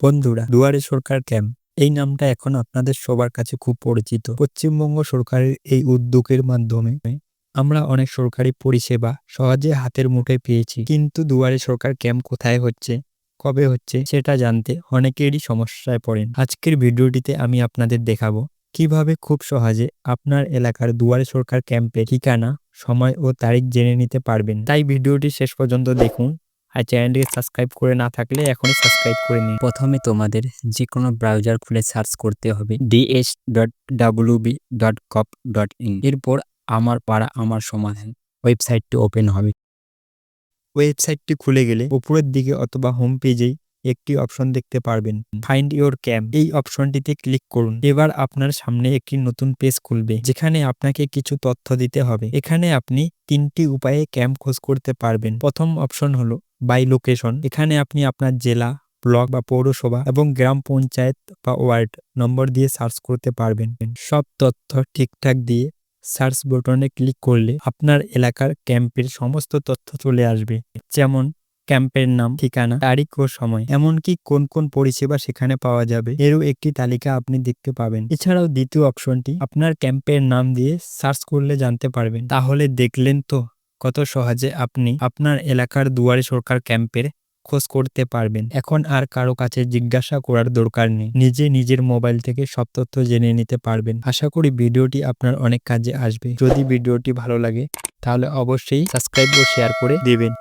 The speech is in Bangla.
বন্ধুরা, দুয়ারে সরকার ক্যাম্প। এই নামটা এখন আপনাদের সবার কাছে খুব পরিচিত। পশ্চিমবঙ্গ সরকারের এই উদ্যোগের মাধ্যমে আমরা অনেক সরকারি পরিষেবা সহজে হাতের মুঠোয় পেয়েছি। কিন্তু দুয়ারে সরকার ক্যাম্প কোথায় হচ্ছে, কবে হচ্ছে, সেটা জানতে অনেকেরই সমস্যায় পড়েন। আজকের ভিডিওটিতে আমি আপনাদের দেখাবো কীভাবে খুব সহজে আপনার এলাকার দুয়ারে সরকার ক্যাম্পে ঠিকানা, সময় ও তারিখ জেনে নিতে পারবেন। তাই ভিডিওটি শেষ পর্যন্ত দেখুন। আর চ্যানেলটিকে সাবস্ক্রাইব করে না থাকলে এখনই সাবস্ক্রাইব করে নিন। প্রথমে তোমাদের যে কোনো ব্রাউজার খুলে সার্চ করতে হবে ডিএস ডট ডাব্লিউবি ডট কপ ডট ইন এরপর আমার পাড়া আমার সমাধান ওয়েবসাইটটি ওপেন হবে। ওয়েবসাইটটি খুলে গেলে উপরের দিকে অথবা হোম পেজেই একটি অপশন দেখতে পারবেন ফাইন্ড ইওর ক্যাম্প এই অপশনটিতে ক্লিক করুন। এবার আপনার সামনে একটি নতুন পেজ খুলবে যেখানে আপনাকে কিছু তথ্য দিতে হবে। এখানে আপনি তিনটি উপায়ে ক্যাম্প খোঁজ করতে পারবেন। প্রথম অপশন হলো বাই লোকেশন এখানে আপনি আপনার জেলা, ব্লক বা পৌরসভা এবং গ্রাম পঞ্চায়েত বা ওয়ার্ড নম্বর দিয়ে সার্চ করতে পারবেন। সব তথ্য ঠিকঠাক দিয়ে সার্চ বটনে ক্লিক করলে আপনার এলাকার ক্যাম্পের সমস্ত তথ্য চলে আসবে। যেমন ক্যাম্পের নাম, ঠিকানা, তারিখ ও সময়, এমনকি কোন কোন পরিষেবা সেখানে পাওয়া যাবে, এরও একটি তালিকা আপনি দেখতে পাবেন। এছাড়াও দ্বিতীয় অপশনটি আপনার ক্যাম্পের নাম দিয়ে সার্চ করলে জানতে পারবেন। তাহলে দেখলেন তো। কত সহজে আপনি আপনার এলাকার দুয়ারে সরকার ক্যাম্পের খোঁজ করতে পারবেন। এখন আর কারও কাছে জিজ্ঞাসা করার দরকার নেই। নিজে নিজের মোবাইল থেকে সব তথ্য জেনে নিতে পারবেন। আশা করি ভিডিওটি আপনার অনেক কাজে আসবে। যদি ভিডিওটি ভালো লাগে, তাহলে অবশ্যই সাবস্ক্রাইব ও শেয়ার করে দেবেন।